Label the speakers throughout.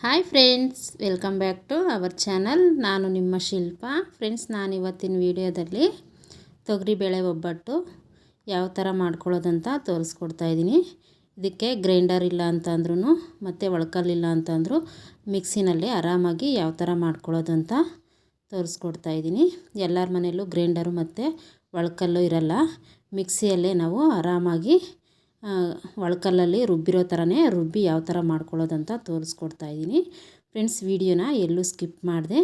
Speaker 1: Hi friends welcome back to our channel ನಾನು ನಿಮ್ಮ ಶಿಲ್ಪ. Friends ನಾನು ಇವತ್ತಿನ ವಿಡಿಯೋದಲ್ಲಿ ತೊಗರಿಬೇಳೆ ಒಬ್ಬಟ್ಟು ಯಾವ ಥರ ಮಾಡ್ಕೊಳ್ಳೋದಂತ ತೋರಿಸ್ಕೊಡ್ತಾ ಇದ್ದೀನಿ. ಇದಕ್ಕೆ ಗ್ರೈಂಡರ್ ಇಲ್ಲ ಅಂತಂದ್ರೂ ಮತ್ತು ಒಳ್ಕಲ್ಲಿಲ್ಲ ಅಂತಂದರೂ ಮಿಕ್ಸಿನಲ್ಲಿ ಆರಾಮಾಗಿ ಯಾವ ಥರ ಮಾಡ್ಕೊಳ್ಳೋದಂತ ಅಂತ ತೋರಿಸ್ಕೊಡ್ತಾ ಇದ್ದೀನಿ. ಎಲ್ಲರ ಮನೆಯಲ್ಲೂ ಗ್ರೈಂಡರು ಮತ್ತು ಒಳ್ಕಲ್ಲು ಇರಲ್ಲ. ಮಿಕ್ಸಿಯಲ್ಲೇ ನಾವು ಆರಾಮಾಗಿ ಒಳ್ಕಲ್ಲಲ್ಲಿ ರುಬ್ಬಿರೋ ಥರನೇ ರುಬ್ಬಿ ಯಾವ ಥರ ಮಾಡ್ಕೊಳ್ಳೋದಂತ ತೋರಿಸ್ಕೊಡ್ತಾ ಇದ್ದೀನಿ. ಫ್ರೆಂಡ್ಸ್, ವಿಡಿಯೋನ ಎಲ್ಲೂ ಸ್ಕಿಪ್ ಮಾಡಿದೆ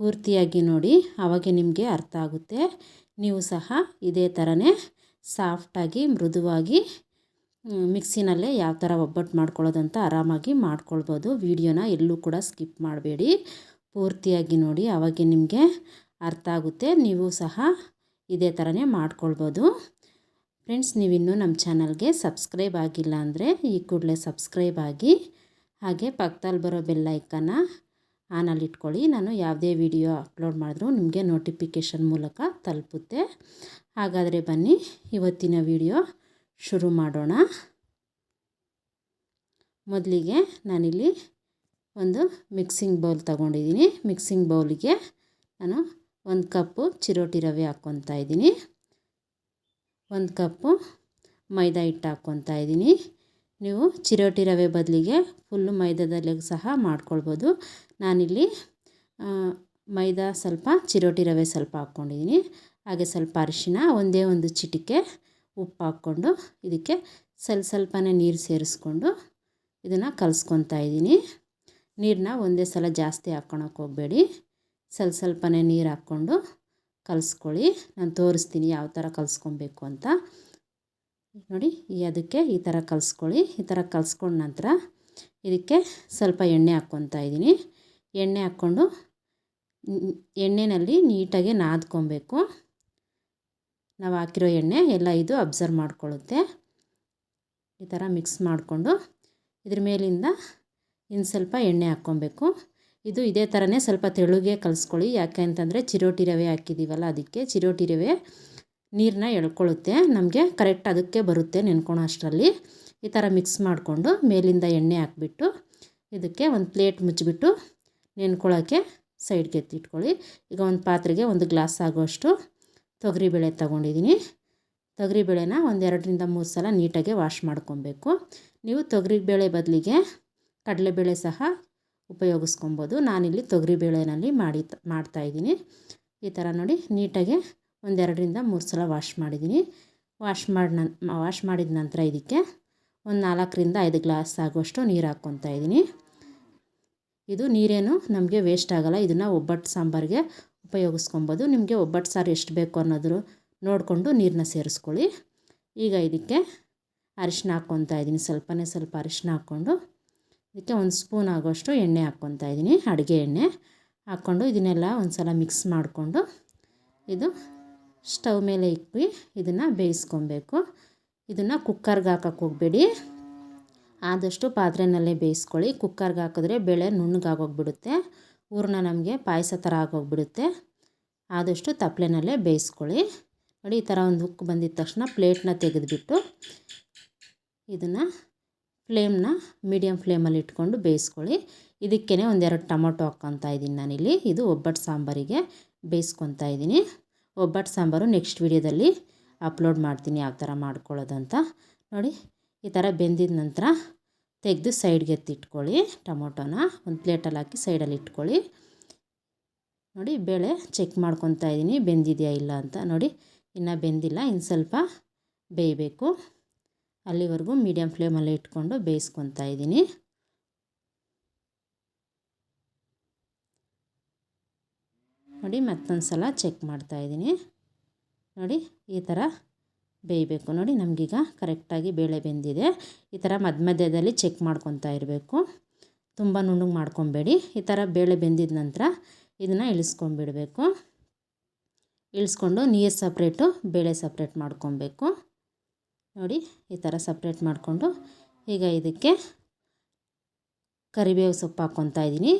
Speaker 1: ಪೂರ್ತಿಯಾಗಿ ನೋಡಿ ಆವಾಗ ನಿಮಗೆ ಅರ್ಥ ಆಗುತ್ತೆ. ನೀವು ಸಹ ಇದೇ ಥರನೇ ಸಾಫ್ಟಾಗಿ, ಮೃದುವಾಗಿ ಮಿಕ್ಸಿನಲ್ಲೇ ಯಾವ ಥರ ಒಬ್ಬಟ್ಟು ಮಾಡ್ಕೊಳ್ಳೋದಂತ ಆರಾಮಾಗಿ ಮಾಡ್ಕೊಳ್ಬೋದು. ವಿಡಿಯೋನ ಎಲ್ಲೂ ಕೂಡ ಸ್ಕಿಪ್ ಮಾಡಬೇಡಿ. ಪೂರ್ತಿಯಾಗಿ ನೋಡಿ ಆವಾಗ ನಿಮಗೆ ಅರ್ಥ ಆಗುತ್ತೆ. ನೀವು ಸಹ ಇದೇ ಥರನೇ ಮಾಡ್ಕೊಳ್ಬೋದು. ಫ್ರೆಂಡ್ಸ್, ನೀವಿನ್ನೂ ನಮ್ಮ ಚಾನಲ್ಗೆ ಸಬ್ಸ್ಕ್ರೈಬ್ ಆಗಿಲ್ಲ ಅಂದರೆ ಈ ಕೂಡಲೇ ಸಬ್ಸ್ಕ್ರೈಬ್ ಆಗಿ, ಹಾಗೆ ಪಕ್ಕದಲ್ಲಿ ಬರೋ ಬೆಲ್ಲೈಕನ್ನ ಆನಲ್ಲಿ ಇಟ್ಕೊಳ್ಳಿ. ನಾನು ಯಾವುದೇ ವಿಡಿಯೋ ಅಪ್ಲೋಡ್ ಮಾಡಿದ್ರೂ ನಿಮಗೆ ನೋಟಿಫಿಕೇಷನ್ ಮೂಲಕ ತಲುಪುತ್ತೆ. ಹಾಗಾದರೆ ಬನ್ನಿ, ಇವತ್ತಿನ ವಿಡಿಯೋ ಶುರು ಮಾಡೋಣ. ಮೊದಲಿಗೆ ನಾನಿಲ್ಲಿ ಒಂದು ಮಿಕ್ಸಿಂಗ್ ಬೌಲ್ ತಗೊಂಡಿದ್ದೀನಿ. ಮಿಕ್ಸಿಂಗ್ ಬೌಲಿಗೆ ನಾನು ಒಂದು ಕಪ್ಪು ಚಿರೋಟಿ ರವೆ ಹಾಕ್ಕೊತಾ ಇದ್ದೀನಿ. ಒಂದು ಕಪ್ಪು ಮೈದಾ ಹಿಟ್ಟು ಹಾಕ್ಕೊತಾ ಇದ್ದೀನಿ. ನೀವು ಚಿರೋಟಿ ರವೆ ಬದಲಿಗೆ ಫುಲ್ಲು ಮೈದಾದಲ್ಲಿ ಸಹ ಮಾಡ್ಕೊಳ್ಬೋದು. ನಾನಿಲ್ಲಿ ಮೈದಾ ಸ್ವಲ್ಪ, ಚಿರೋಟಿ ರವೆ ಸ್ವಲ್ಪ ಹಾಕ್ಕೊಂಡಿದ್ದೀನಿ. ಹಾಗೆ ಸ್ವಲ್ಪ ಅರಿಶಿನ ಒಂದೇ ಒಂದು ಚಿಟಿಕೆ ಉಪ್ಪು ಹಾಕ್ಕೊಂಡು ಇದಕ್ಕೆ ಸ್ವಲ್ಪ ಸ್ವಲ್ಪನೇ ನೀರು ಸೇರಿಸ್ಕೊಂಡು ಇದನ್ನು ಕಲಿಸ್ಕೊತಾ ಇದ್ದೀನಿ. ನೀರನ್ನ ಒಂದೇ ಸಲ ಜಾಸ್ತಿ ಹಾಕ್ಕೊಳಕ್ಕೆ ಹೋಗಬೇಡಿ. ಸ್ವಲ್ಪ ಸ್ವಲ್ಪನೇ ನೀರು ಹಾಕ್ಕೊಂಡು ಕಲಿಸ್ಕೊಳ್ಳಿ. ನಾನು ತೋರಿಸ್ತೀನಿ ಯಾವ ಥರ ಕಲಿಸ್ಕೊಬೇಕು ಅಂತ. ನೋಡಿ, ಈ ಅದಕ್ಕೆ ಈ ಥರ ಕಲಿಸ್ಕೊಳ್ಳಿ. ಈ ಥರ ಕಲಿಸ್ಕೊಂಡ ನಂತರ ಇದಕ್ಕೆ ಸ್ವಲ್ಪ ಎಣ್ಣೆ ಹಾಕ್ಕೊತಾ ಇದ್ದೀನಿ. ಎಣ್ಣೆ ಹಾಕ್ಕೊಂಡು ಎಣ್ಣೆನಲ್ಲಿ ನೀಟಾಗಿ ನಾದ್ಕೊಬೇಕು. ನಾವು ಹಾಕಿರೋ ಎಣ್ಣೆ ಎಲ್ಲ ಇದು ಅಬ್ಸರ್ವ್ ಮಾಡ್ಕೊಳ್ಳುತ್ತೆ. ಈ ಥರ ಮಿಕ್ಸ್ ಮಾಡಿಕೊಂಡು ಇದ್ರ ಮೇಲಿಂದ ಇನ್ನು ಸ್ವಲ್ಪ ಎಣ್ಣೆ ಹಾಕ್ಕೊಬೇಕು. ಇದು ಇದೇ ಥರನೇ ಸ್ವಲ್ಪ ತೆಳುಗೆ ಕಲಿಸ್ಕೊಳ್ಳಿ. ಯಾಕೆ ಅಂತಂದರೆ ಚಿರೋಟಿ ರವೆ ಹಾಕಿದ್ದೀವಲ್ಲ ಅದಕ್ಕೆ ಚಿರೋಟಿ ರವೆ ನೀರನ್ನ ಎಳ್ಕೊಳ್ಳುತ್ತೆ. ನಮಗೆ ಕರೆಕ್ಟ್ ಅದಕ್ಕೆ ಬರುತ್ತೆ ನೆನ್ಕೊಳೋ ಅಷ್ಟರಲ್ಲಿ. ಈ ಥರ ಮಿಕ್ಸ್ ಮಾಡಿಕೊಂಡು ಮೇಲಿಂದ ಎಣ್ಣೆ ಹಾಕ್ಬಿಟ್ಟು ಇದಕ್ಕೆ ಒಂದು ಪ್ಲೇಟ್ ಮುಚ್ಚಿಬಿಟ್ಟು ನೆನ್ಕೊಳ್ಳೋಕ್ಕೆ ಸೈಡ್ಗೆ ಎತ್ತಿಟ್ಕೊಳ್ಳಿ. ಈಗ ಒಂದು ಪಾತ್ರೆಗೆ ಒಂದು ಗ್ಲಾಸ್ ಆಗೋಷ್ಟು ತೊಗರಿಬೇಳೆ ತೊಗೊಂಡಿದ್ದೀನಿ ತೊಗರಿಬೇಳೆನ ಒಂದು ಎರಡರಿಂದ ಮೂರು ಸಲ ನೀಟಾಗಿ ವಾಶ್ ಮಾಡ್ಕೊಬೇಕು. ನೀವು ತೊಗರಿಬೇಳೆ ಬದಲಿಗೆ ಕಡಲೆಬೇಳೆ ಸಹ ಉಪಯೋಗಿಸ್ಕೊಬೋದು. ನಾನಿಲ್ಲಿ ತೊಗರಿಬೇಳೆನಲ್ಲಿ ಮಾಡಿ ಮಾಡ್ತಾಯಿದ್ದೀನಿ ಈ ಥರ ನೋಡಿ ನೀಟಾಗಿ ಒಂದೆರಡರಿಂದ ಮೂರು ಸಲ ವಾಶ್ ಮಾಡಿದ್ದೀನಿ. ವಾಶ್ ಮಾಡಿ ವಾಶ್ ಮಾಡಿದ ನಂತರ ಇದಕ್ಕೆ ಒಂದು ನಾಲ್ಕರಿಂದ ಐದು ಗ್ಲಾಸ್ ಆಗುವಷ್ಟು ನೀರು ಹಾಕ್ಕೊತಾ ಇದ್ದೀನಿ. ಇದು ನೀರೇನು ನಮಗೆ ವೇಸ್ಟ್ ಆಗೋಲ್ಲ. ಇದನ್ನು ಒಬ್ಬಟ್ಟು ಸಾಂಬಾರಿಗೆ ಉಪಯೋಗಿಸ್ಕೊಬೋದು. ನಿಮಗೆ ಒಬ್ಬಟ್ಟು ಸಾರು ಎಷ್ಟು ಬೇಕು ಅನ್ನೋದು ನೋಡಿಕೊಂಡು ನೀರನ್ನ ಸೇರಿಸ್ಕೊಳ್ಳಿ. ಈಗ ಇದಕ್ಕೆ ಅರಿಶಿನ ಹಾಕ್ಕೊತಾ ಇದ್ದೀನಿ. ಸ್ವಲ್ಪನೇ ಸ್ವಲ್ಪ ಅರಿಶಿನ ಹಾಕ್ಕೊಂಡು ಇದಕ್ಕೆ ಒಂದು ಸ್ಪೂನ್ ಆಗೋಷ್ಟು ಎಣ್ಣೆ ಹಾಕ್ಕೊತಾ ಇದ್ದೀನಿ, ಅಡುಗೆ ಎಣ್ಣೆ ಹಾಕ್ಕೊಂಡು ಇದನ್ನೆಲ್ಲ ಒಂದು ಸಲ ಮಿಕ್ಸ್ ಮಾಡಿಕೊಂಡು ಇದು ಸ್ಟವ್ ಮೇಲೆ ಇಕ್ಕಿ ಇದನ್ನು ಬೇಯಿಸ್ಕೊಬೇಕು. ಇದನ್ನು ಕುಕ್ಕರ್ಗೆ ಹಾಕಕ್ಕೆ ಹೋಗಬೇಡಿ. ಆದಷ್ಟು ಪಾತ್ರೆನಲ್ಲೇ ಬೇಯಿಸ್ಕೊಳ್ಳಿ. ಕುಕ್ಕರ್ಗೆ ಹಾಕಿದ್ರೆ ಬೇಳೆ ನುಣ್ಣಗಾಗೋಗ್ಬಿಡುತ್ತೆ, ಹೂರ್ಣ ನಮಗೆ ಪಾಯಸ ಥರ ಆಗೋಗ್ಬಿಡುತ್ತೆ. ಆದಷ್ಟು ತಪ್ಪಲೆನಲ್ಲೇ ಬೇಯಿಸ್ಕೊಳ್ಳಿ. ನೋಡಿ, ಈ ಥರ ಒಂದು ಉಕ್ಕು ಬಂದಿದ ತಕ್ಷಣ ಪ್ಲೇಟ್ನ ತೆಗೆದುಬಿಟ್ಟು ಇದನ್ನು ಫ್ಲೇಮ್ನ ಮೀಡಿಯಮ್ ಫ್ಲೇಮಲ್ಲಿ ಇಟ್ಕೊಂಡು ಬೇಯಿಸ್ಕೊಳ್ಳಿ. ಇದಕ್ಕೇ ಒಂದೆರಡು ಟೊಮೊಟೊ ಹಾಕ್ಕೊತಾ ಇದ್ದೀನಿ ನಾನಿಲ್ಲಿ. ಇದು ಒಬ್ಬಟ್ಟು ಸಾಂಬಾರಿಗೆ ಬೇಯಿಸ್ಕೊತಾ ಇದ್ದೀನಿ. ಒಬ್ಬಟ್ಟು ಸಾಂಬಾರು ನೆಕ್ಸ್ಟ್ ವೀಡಿಯೋದಲ್ಲಿ ಅಪ್ಲೋಡ್ ಮಾಡ್ತೀನಿ ಯಾವ ಥರ ಮಾಡ್ಕೊಳ್ಳೋದಂತ ನೋಡಿ, ಈ ಥರ ಬೆಂದಿದ ನಂತರ ತೆಗೆದು ಸೈಡ್ಗೆ ಎತ್ತಿಟ್ಕೊಳ್ಳಿ ಟೊಮೊಟೊನ. ಒಂದು ಪ್ಲೇಟಲ್ಲಿ ಹಾಕಿ ಸೈಡಲ್ಲಿ ಇಟ್ಕೊಳ್ಳಿ. ನೋಡಿ, ಬೇಳೆ ಚೆಕ್ ಮಾಡ್ಕೊತಾ ಇದ್ದೀನಿ ಬೆಂದಿದೆಯಾ ಇಲ್ಲ ಅಂತ. ನೋಡಿ, ಇನ್ನು ಬೆಂದಿಲ್ಲ, ಇನ್ನು ಸ್ವಲ್ಪ ಬೇಯಬೇಕು. ಅಲ್ಲಿವರೆಗೂ ಮೀಡಿಯಮ್ ಫ್ಲೇಮಲ್ಲಿ ಇಟ್ಕೊಂಡು ಬೇಯಿಸ್ಕೊತಾ ಇದ್ದೀನಿ. ನೋಡಿ ಮತ್ತೊಂದು ಸಲ ಚೆಕ್ ಮಾಡ್ತಾಯಿದ್ದೀನಿ ನೋಡಿ ಈ ಥರ ಬೇಯಬೇಕು. ನೋಡಿ ನಮಗೀಗ ಕರೆಕ್ಟಾಗಿ ಬೇಳೆ ಬೆಂದಿದೆ. ಈ ಥರ ಮಧ್ಯ ಮಧ್ಯದಲ್ಲಿ ಚೆಕ್ ಮಾಡ್ಕೊತಾ ಇರಬೇಕು. ತುಂಬ ನುಣ್ಣಗೆ ಮಾಡ್ಕೊಬೇಡಿ. ಈ ಥರ ಬೇಳೆ ಬೆಂದಿದ ನಂತರ ಇದನ್ನು ಇಳಿಸ್ಕೊಂಬಿಡಬೇಕು ಇಳಿಸ್ಕೊಂಡು ನೀರು ಸಪ್ರೇಟು ಬೇಳೆ ಸಪ್ರೇಟ್ ಮಾಡ್ಕೊಬೇಕು. ನೋಡಿ ಈ ಥರ ಸಪ್ರೇಟ್ ಮಾಡಿಕೊಂಡು ಈಗ ಇದಕ್ಕೆ ಕರಿಬೇವು ಸೊಪ್ಪು ಹಾಕ್ಕೊತಾ ಇದ್ದೀನಿ.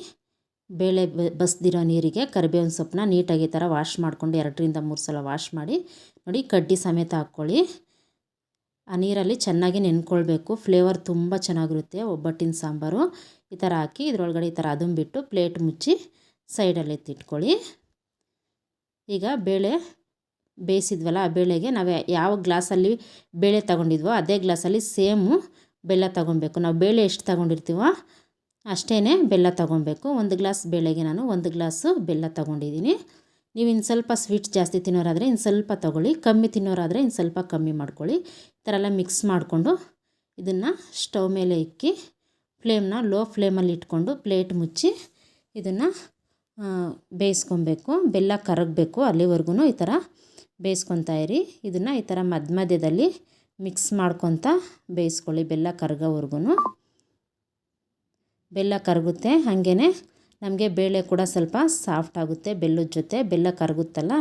Speaker 1: ಬೇಳೆ ಬಸ್ದಿರೋ ನೀರಿಗೆ ಕರಿಬೇವಿನ ಸೊಪ್ಪನ್ನ ನೀಟಾಗಿ ಈ ಥರ ವಾಶ್ ಮಾಡಿಕೊಂಡು ಎರಡರಿಂದ ಮೂರು ಸಲ ವಾಶ್ ಮಾಡಿ ನೋಡಿ ಕಡ್ಡಿ ಸಮೇತ ಹಾಕ್ಕೊಳ್ಳಿ. ಆ ನೀರಲ್ಲಿ ಚೆನ್ನಾಗಿ ನೆನ್ಕೊಳ್ಬೇಕು. ಫ್ಲೇವರ್ ತುಂಬ ಚೆನ್ನಾಗಿರುತ್ತೆ ಒಬ್ಬಟ್ಟಿನ ಸಾಂಬಾರು. ಈ ಥರ ಹಾಕಿ ಇದರೊಳಗಡೆ ಈ ಥರ ಅದನ್ನು ಬಿಟ್ಟು ಪ್ಲೇಟ್ ಮುಚ್ಚಿ ಸೈಡಲ್ಲಿ ಎತ್ತಿಟ್ಕೊಳ್ಳಿ. ಈಗ ಬೇಳೆ ಬೇಯಿಸಿದ್ವಲ್ಲ ಆ ಬೇಳೆಗೆ, ನಾವು ಯಾವ ಗ್ಲಾಸಲ್ಲಿ ಬೇಳೆ ತಗೊಂಡಿದ್ವೋ ಅದೇ ಗ್ಲಾಸಲ್ಲಿ ಸೇಮು ಬೆಲ್ಲ ತಗೊಬೇಕು. ನಾವು ಬೇಳೆ ಎಷ್ಟು ತಗೊಂಡಿರ್ತೀವೋ ಅಷ್ಟೇ ಬೆಲ್ಲ ತಗೊಬೇಕು. ಒಂದು ಗ್ಲಾಸ್ ಬೇಳೆಗೆ ನಾನು ಒಂದು ಗ್ಲಾಸು ಬೆಲ್ಲ ತಗೊಂಡಿದ್ದೀನಿ. ನೀವು ಇನ್ನು ಸ್ವಲ್ಪ ಸ್ವೀಟ್ ಜಾಸ್ತಿ ತಿನ್ನೋರಾದರೆ ಇನ್ನು ಸ್ವಲ್ಪ ತಗೊಳ್ಳಿ, ಕಮ್ಮಿ ತಿನ್ನೋರಾದರೆ ಇನ್ನು ಸ್ವಲ್ಪ ಕಮ್ಮಿ ಮಾಡ್ಕೊಳ್ಳಿ. ಈ ಥರ ಎಲ್ಲ ಮಿಕ್ಸ್ ಮಾಡಿಕೊಂಡು ಇದನ್ನು ಸ್ಟವ್ ಮೇಲೆ ಇಕ್ಕಿ, ಫ್ಲೇಮ್ನ ಲೋ ಫ್ಲೇಮಲ್ಲಿ ಇಟ್ಕೊಂಡು ಪ್ಲೇಟ್ ಮುಚ್ಚಿ ಇದನ್ನು ಬೇಯಿಸ್ಕೊಬೇಕು. ಬೆಲ್ಲ ಕರಗಬೇಕು ಅಲ್ಲಿವರೆಗೂ ಈ ಥರ ಬೇಯಿಸ್ಕೊತಾ ಇರಿ. ಇದನ್ನು ಈ ಥರ ಮಧ್ಯ ಮಧ್ಯದಲ್ಲಿ ಮಿಕ್ಸ್ ಮಾಡ್ಕೊತ ಬೇಯಿಸ್ಕೊಳ್ಳಿ ಬೆಲ್ಲ ಕರಗೋವರೆಗೂ ಬೆಲ್ಲ ಕರಗುತ್ತೆ ಹಾಗೇ ನಮಗೆ ಬೇಳೆ ಕೂಡ ಸ್ವಲ್ಪ ಸಾಫ್ಟ್ ಆಗುತ್ತೆ, ಬೆಲ್ಲದ ಜೊತೆ ಬೆಲ್ಲ ಕರಗುತ್ತಲ್ಲ,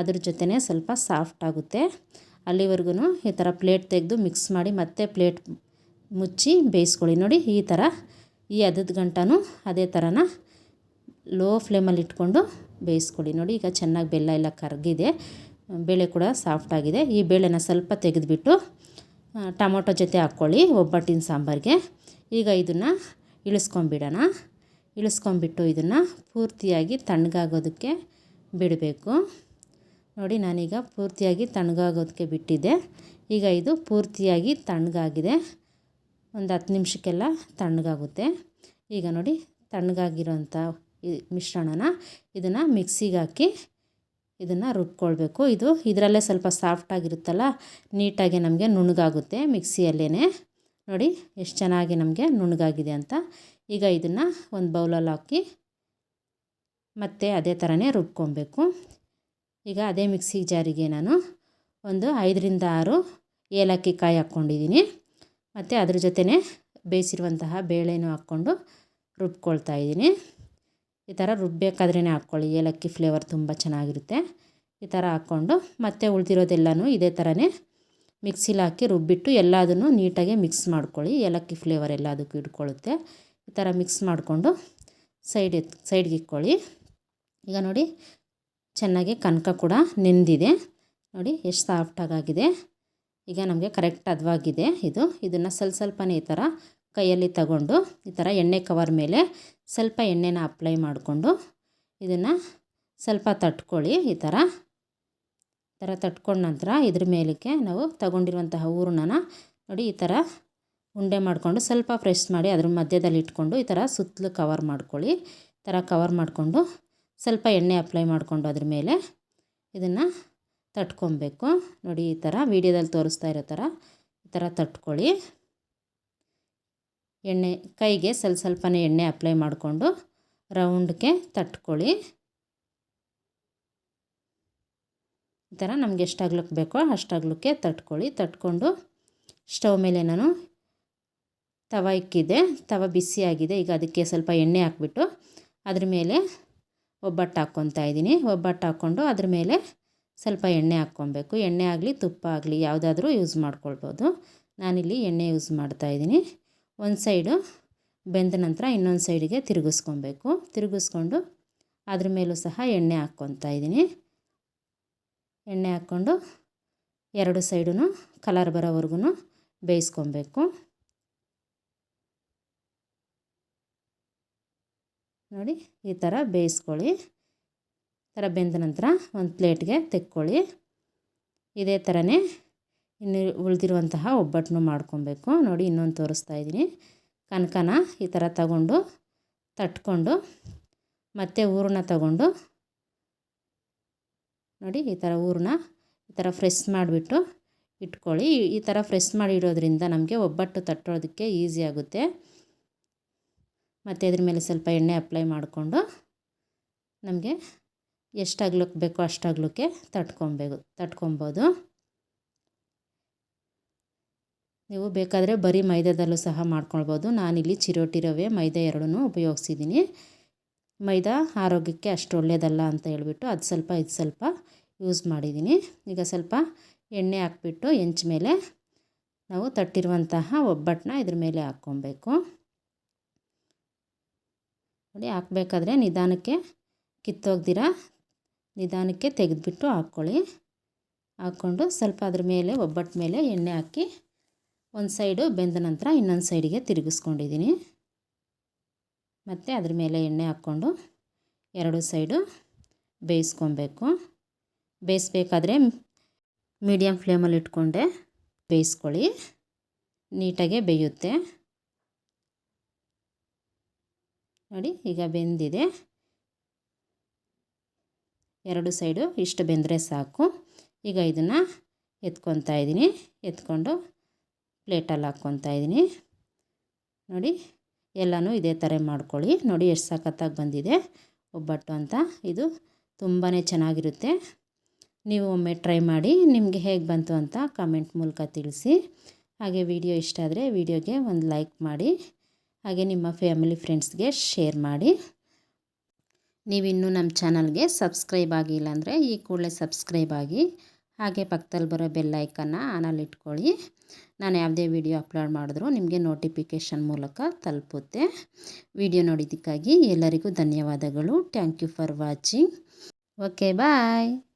Speaker 1: ಅದ್ರ ಜೊತೆನೇ ಸ್ವಲ್ಪ ಸಾಫ್ಟ್ ಆಗುತ್ತೆ. ಅಲ್ಲಿವರೆಗೂ ಈ ಥರ ಪ್ಲೇಟ್ ತೆಗೆದು ಮಿಕ್ಸ್ ಮಾಡಿ ಮತ್ತೆ ಪ್ಲೇಟ್ ಮುಚ್ಚಿ ಬೇಯಿಸ್ಕೊಳ್ಳಿ. ನೋಡಿ ಈ ಥರ ಈ ಅದದ ಗಂಟನೂ ಅದೇ ಥರನ ಲೋ ಫ್ಲೇಮಲ್ಲಿ ಇಟ್ಕೊಂಡು ಬೇಯಿಸ್ಕೊಳ್ಳಿ. ನೋಡಿ ಈಗ ಚೆನ್ನಾಗಿ ಬೆಲ್ಲ ಎಲ್ಲ ಕರಗಿದೆ. ಬೇಳೆ ಕೂಡ ಸಾಫ್ಟ್ ಆಗಿದೆ. ಈ ಬೇಳೆನ ಸ್ವಲ್ಪ ತೆಗೆದುಬಿಟ್ಟು ಟೊಮೊಟೊ ಜೊತೆ ಹಾಕ್ಕೊಳ್ಳಿ, ಒಬ್ಬಟ್ಟಿನ ಸಾಂಬಾರಿಗೆ. ಈಗ ಇದನ್ನು ಇಳಿಸ್ಕೊಂಬಿಡೋಣ ಇಳಿಸ್ಕೊಂಬಿಟ್ಟು ಇದನ್ನು ಪೂರ್ತಿಯಾಗಿ ತಣ್ಣಗಾಗೋದಕ್ಕೆ ಬಿಡಬೇಕು. ನೋಡಿ, ನಾನೀಗ ಪೂರ್ತಿಯಾಗಿ ತಣ್ಣಗಾಗೋದಕ್ಕೆ ಬಿಟ್ಟಿದ್ದೆ. ಈಗ ಇದು ಪೂರ್ತಿಯಾಗಿ ತಣ್ಣಗಾಗಿದೆ. ಒಂದು ಹತ್ತು ನಿಮಿಷಕ್ಕೆಲ್ಲ ತಣ್ಣಗಾಗುತ್ತೆ. ಈಗ ನೋಡಿ ತಣ್ಣಗಾಗಿರೋಂಥ ಈ ಮಿಶ್ರಣನ ಇದನ್ನು ಮಿಕ್ಸಿಗೆ ಹಾಕಿ ಇದನ್ನು ರುಬ್ಕೊಳ್ಬೇಕು. ಇದು ಇದರಲ್ಲೇ ಸ್ವಲ್ಪ ಸಾಫ್ಟಾಗಿರುತ್ತಲ್ಲ ನೀಟಾಗಿ ನಮಗೆ ನುಣ್ಣಗಾಗುತ್ತೆ ಮಿಕ್ಸಿಯಲ್ಲೇ ನೋಡಿ, ಎಷ್ಟು ಚೆನ್ನಾಗಿ ನಮಗೆ ನುಣುಗಾಗಿದೆ ಅಂತ. ಈಗ ಇದನ್ನು ಒಂದು ಬೌಲಲ್ಲಿ ಹಾಕಿ ಮತ್ತೆ ಅದೇ ಥರನೇ ರುಬ್ಕೊಬೇಕು ಈಗ ಅದೇ ಮಿಕ್ಸಿ ಜಾರಿಗೆ ನಾನು ಒಂದು ಐದರಿಂದ ಆರು ಏಲಕ್ಕಿ ಕಾಯಿ ಹಾಕ್ಕೊಂಡಿದ್ದೀನಿ. ಮತ್ತು ಅದ್ರ ಜೊತೆನೇ ಬೇಯಿಸಿರುವಂತಹ ಬೇಳೆನೂ ಹಾಕ್ಕೊಂಡು ರುಬ್ಕೊಳ್ತಾ ಇದ್ದೀನಿ. ಈ ಥರ ರುಬ್ಬೇಕಾದ್ರೇ ಹಾಕ್ಕೊಳ್ಳಿ. ಏಲಕ್ಕಿ ಫ್ಲೇವರ್ ತುಂಬ ಚೆನ್ನಾಗಿರುತ್ತೆ. ಈ ಥರ ಹಾಕ್ಕೊಂಡು ಮತ್ತೆ ಉಳಿದಿರೋದೆಲ್ಲನೂ ಇದೇ ಥರನೇ ಮಿಕ್ಸಿಲಿ ಹಾಕಿ ರುಬ್ಬಿಟ್ಟು ಎಲ್ಲದನ್ನು ನೀಟಾಗಿ ಮಿಕ್ಸ್ ಮಾಡ್ಕೊಳ್ಳಿ. ಏಲಕ್ಕಿ ಫ್ಲೇವರ್ ಎಲ್ಲ ಎಲ್ಲದಕ್ಕೂ ಇಟ್ಕೊಳ್ಳುತ್ತೆ. ಈ ಥರ ಮಿಕ್ಸ್ ಮಾಡಿಕೊಂಡು ಸೈಡ್ ಸೈಡ್ಗೆ ಇಟ್ಕೊಳ್ಳಿ. ಈಗ ನೋಡಿ, ಚೆನ್ನಾಗಿ ಕನಕ ಕೂಡ ನೆಂದಿದೆ. ನೋಡಿ, ಎಷ್ಟು ಸಾಫ್ಟಾಗಾಗಿದೆ ಈಗ ನಮಗೆ ಕರೆಕ್ಟ್ ಹದವಾಗಿದೆ ಇದು. ಇದನ್ನು ಸ್ವಲ್ಪ ಸ್ವಲ್ಪನೇ ಈ ಥರ ಕೈಯಲ್ಲಿ ತಗೊಂಡು ಈ ಥರ ಎಣ್ಣೆ ಕವರ್ ಮೇಲೆ ಸ್ವಲ್ಪ ಎಣ್ಣೆನ ಅಪ್ಲೈ ಮಾಡಿಕೊಂಡು ಇದನ್ನು ಸ್ವಲ್ಪ ತಟ್ಕೊಳ್ಳಿ ಈ ಥರ. ಈ ಥರ ತಟ್ಕೊಂಡ ನಂತರ ಇದ್ರ ಮೇಲಕ್ಕೆ ನಾವು ತಗೊಂಡಿರುವಂತಹ ಹೂರಣನ ನೋಡಿ ಈ ಥರ ಉಂಡೆ ಮಾಡಿಕೊಂಡು ಸ್ವಲ್ಪ ಫ್ರೆಶ್ ಮಾಡಿ ಅದ್ರ ಮಧ್ಯದಲ್ಲಿ ಇಟ್ಕೊಂಡು ಈ ಥರ ಸುತ್ತಲೂ ಕವರ್ ಮಾಡ್ಕೊಳ್ಳಿ. ಈ ಥರ ಕವರ್ ಮಾಡಿಕೊಂಡು ಸ್ವಲ್ಪ ಎಣ್ಣೆ ಅಪ್ಲೈ ಮಾಡಿಕೊಂಡು ಅದ್ರ ಮೇಲೆ ಇದನ್ನು ತಟ್ಕೊಬೇಕು. ನೋಡಿ ಈ ಥರ ವೀಡಿಯೋದಲ್ಲಿ ತೋರಿಸ್ತಾ ಇರೋ ಥರ ಈ ಥರ ತಟ್ಕೊಳ್ಳಿ. ಎಣ್ಣೆ, ಕೈಗೆ ಸ್ವಲ್ಪ ಸ್ವಲ್ಪನೇ ಎಣ್ಣೆ ಅಪ್ಲೈ ಮಾಡಿಕೊಂಡು ರೌಂಡ್ಗೆ ತಟ್ಕೊಳ್ಳಿ. ಈ ಥರ ನಮ್ಗೆ ಎಷ್ಟು ಅಗ್ಲಕ್ಕೆ ಬೇಕೋ ಅಷ್ಟು ಅಗ್ಲಕ್ಕೆ ತಟ್ಕೊಳ್ಳಿ. ತಟ್ಕೊಂಡು ಸ್ಟವ್ ಮೇಲೆ ನಾನು ತವ ಇಕ್ಕಿದೆ. ತವ ಬಿಸಿಯಾಗಿದೆ ಈಗ ಅದಕ್ಕೆ ಸ್ವಲ್ಪ ಎಣ್ಣೆ ಹಾಕ್ಬಿಟ್ಟು ಅದ್ರ ಮೇಲೆ ಒಬ್ಬಟ್ಟು ಹಾಕ್ಕೊತಾ ಇದ್ದೀನಿ. ಒಬ್ಬಟ್ಟು ಹಾಕ್ಕೊಂಡು ಅದ್ರ ಮೇಲೆ ಸ್ವಲ್ಪ ಎಣ್ಣೆ ಹಾಕ್ಕೊಬೇಕು. ಎಣ್ಣೆ ಆಗಲಿ ತುಪ್ಪ ಆಗಲಿ ಯಾವುದಾದ್ರೂ ಯೂಸ್ ಮಾಡ್ಕೊಳ್ಬೋದು. ನಾನಿಲ್ಲಿ ಎಣ್ಣೆ ಯೂಸ್ ಮಾಡ್ತಾಯಿದ್ದೀನಿ ಒಂದು ಸೈಡು ಬೆಂದ ನಂತರ ಇನ್ನೊಂದು ಸೈಡಿಗೆ ತಿರುಗಿಸ್ಕೊಬೇಕು. ತಿರುಗಿಸ್ಕೊಂಡು ಅದ್ರ ಮೇಲೂ ಸಹ ಎಣ್ಣೆ ಹಾಕ್ಕೊತಾ ಇದ್ದೀನಿ. ಎಣ್ಣೆ ಹಾಕ್ಕೊಂಡು ಎರಡು ಸೈಡೂ ಕಲರ್ ಬರೋವರೆಗೂ ಬೇಯಿಸ್ಕೊಬೇಕು. ನೋಡಿ, ಈ ಥರ ಬೇಯಿಸ್ಕೊಳ್ಳಿ. ಥರ ಬೆಂದ ನಂತರ ಒಂದು ಪ್ಲೇಟ್ಗೆ ತೆಕ್ಕೊಳ್ಳಿ. ಇದೇ ಥರನೇ ಇನ್ನು ಉಳಿದಿರುವಂತಹ ಒಬ್ಬಟ್ಟನ್ನು ಮಾಡ್ಕೊಬೇಕು. ನೋಡಿ ಇನ್ನೊಂದು ತೋರಿಸ್ತಾ ಇದ್ದೀನಿ. ಕನಕನ ಈ ಥರ ತಗೊಂಡು, ತಟ್ಕೊಂಡು, ಮತ್ತೆ ಊರನ್ನ ತಗೊಂಡು, ನೋಡಿ ಈ ಥರ ಊರನ್ನ ಈ ಥರ ಫ್ರೆಶ್ ಮಾಡಿಬಿಟ್ಟು ಇಟ್ಕೊಳ್ಳಿ. ಈ ಥರ ಫ್ರೆಶ್ ಮಾಡಿ ಇಡೋದ್ರಿಂದ ನಮಗೆ ಒಬ್ಬಟ್ಟು ತಟ್ಟೋದಕ್ಕೆ ಈಸಿ ಆಗುತ್ತೆ. ಮತ್ತು ಇದ್ರ ಮೇಲೆ ಸ್ವಲ್ಪ ಎಣ್ಣೆ ಅಪ್ಲೈ ಮಾಡಿಕೊಂಡು ನಮಗೆ ಎಷ್ಟು ಅಗ್ಲಕ್ಕೆ ಬೇಕೋ ಅಷ್ಟು ಅಗ್ಲಕ್ಕೆ ತಟ್ಕೊಬೇಕು, ತಟ್ಕೊಬೋದು. ನೀವು ಬೇಕಾದರೆ ಬರೀ ಮೈದಾದಲ್ಲೂ ಸಹ ಮಾಡ್ಕೊಳ್ಬೋದು. ನಾನಿಲ್ಲಿ ಚಿರೋಟಿ ರವೆ, ಮೈದಾ ಎರಡೂ ಉಪಯೋಗಿಸಿದ್ದೀನಿ. ಮೈದಾ ಆರೋಗ್ಯಕ್ಕೆ ಅಷ್ಟು ಒಳ್ಳೆಯದಲ್ಲ ಅಂತ ಹೇಳಿಬಿಟ್ಟು ಅದು ಸ್ವಲ್ಪ, ಇದು ಸ್ವಲ್ಪ ಯೂಸ್ ಮಾಡಿದ್ದೀನಿ. ಈಗ ಸ್ವಲ್ಪ ಎಣ್ಣೆ ಹಾಕ್ಬಿಟ್ಟು ಹೆಂಚ ಮೇಲೆ ನಾವು ತಟ್ಟಿರುವಂತಹ ಒಬ್ಬಟ್ಟನ್ನ ಇದ್ರ ಮೇಲೆ ಹಾಕ್ಕೊಬೇಕು. ನೋಡಿ, ಹಾಕ್ಬೇಕಾದ್ರೆ ನಿಧಾನಕ್ಕೆ ಕಿತ್ತೋಗ್ದಿರ, ನಿಧಾನಕ್ಕೆ ತೆಗೆದುಬಿಟ್ಟು ಹಾಕ್ಕೊಳ್ಳಿ. ಹಾಕ್ಕೊಂಡು ಸ್ವಲ್ಪ ಅದ್ರ ಮೇಲೆ ಒಬ್ಬಟ್ಟು ಮೇಲೆ ಎಣ್ಣೆ ಹಾಕಿ ಒಂದು ಸೈಡು ಬೆಂದ ನಂತರ ಇನ್ನೊಂದು ಸೈಡಿಗೆ ತಿರುಗಿಸ್ಕೊಂಡಿದ್ದೀನಿ. ಮತ್ತು ಅದ್ರ ಮೇಲೆ ಎಣ್ಣೆ ಹಾಕ್ಕೊಂಡು ಎರಡು ಸೈಡು ಬೇಯಿಸ್ಕೊಬೇಕು. ಬೇಯಿಸ್ಬೇಕಾದ್ರೆ ಮೀಡಿಯಮ್ ಫ್ಲೇಮಲ್ಲಿ ಇಟ್ಕೊಂಡೆ ಬೇಯಿಸ್ಕೊಳ್ಳಿ. ನೀಟಾಗೆ ಬೇಯುತ್ತೆ. ನೋಡಿ, ಈಗ ಬೆಂದಿದೆ. ಎರಡು ಸೈಡು ಇಷ್ಟು ಬೆಂದರೆ ಸಾಕು. ಈಗ ಇದನ್ನು ಎತ್ಕೊತಾ ಇದ್ದೀನಿ. ಎತ್ಕೊಂಡು ಪ್ಲೇಟಲ್ಲಿ ಹಾಕ್ಕೊತಾ ಇದ್ದೀನಿ. ನೋಡಿ, ಎಲ್ಲನೂ ಇದೇ ಥರ ಮಾಡ್ಕೊಳ್ಳಿ. ನೋಡಿ, ಎಷ್ಟು ಸಖತ್ತಾಗಿ ಬಂದಿದೆ. ಒಬ್ಬಟ್ಟು ಅಂತ. ಇದು ತುಂಬಾ ಚೆನ್ನಾಗಿರುತ್ತೆ. ನೀವು ಒಮ್ಮೆ ಟ್ರೈ ಮಾಡಿ, ನಿಮಗೆ ಹೇಗೆ ಬಂತು ಅಂತ ಕಾಮೆಂಟ್ ಮೂಲಕ ತಿಳಿಸಿ. ಹಾಗೆ ವಿಡಿಯೋ ಇಷ್ಟ ಆದರೆ ವಿಡಿಯೋಗೆ ಒಂದು ಲೈಕ್ ಮಾಡಿ, ಹಾಗೆ ನಿಮ್ಮ ಫ್ಯಾಮಿಲಿ ಫ್ರೆಂಡ್ಸ್ಗೆ ಶೇರ್ ಮಾಡಿ. ನೀವಿನ್ನೂ ನಮ್ಮ ಚಾನಲ್ಗೆ ಸಬ್ಸ್ಕ್ರೈಬ್ ಆಗಿಲ್ಲ ಅಂದರೆ ಈ ಕೂಡಲೇ ಸಬ್ಸ್ಕ್ರೈಬ್ ಆಗಿ ಹಾಗೆ ಪಕ್ಕದಲ್ಲಿ ಬರೋ ಬೆಲ್ ಐಕನ್ನ ಆನಲ್ಲಿ ಇಟ್ಕೊಳ್ಳಿ. ನಾನು ಯಾವುದೇ ವಿಡಿಯೋ ಅಪ್ಲೋಡ್ ಮಾಡಿದ್ರೂ ನಿಮಗೆ ನೋಟಿಫಿಕೇಷನ್ ಮೂಲಕ ತಲುಪುತ್ತೆ. ವಿಡಿಯೋ ನೋಡಿದ್ದಕ್ಕಾಗಿ ಎಲ್ಲರಿಗೂ ಧನ್ಯವಾದಗಳು. Thank you for watching okay bye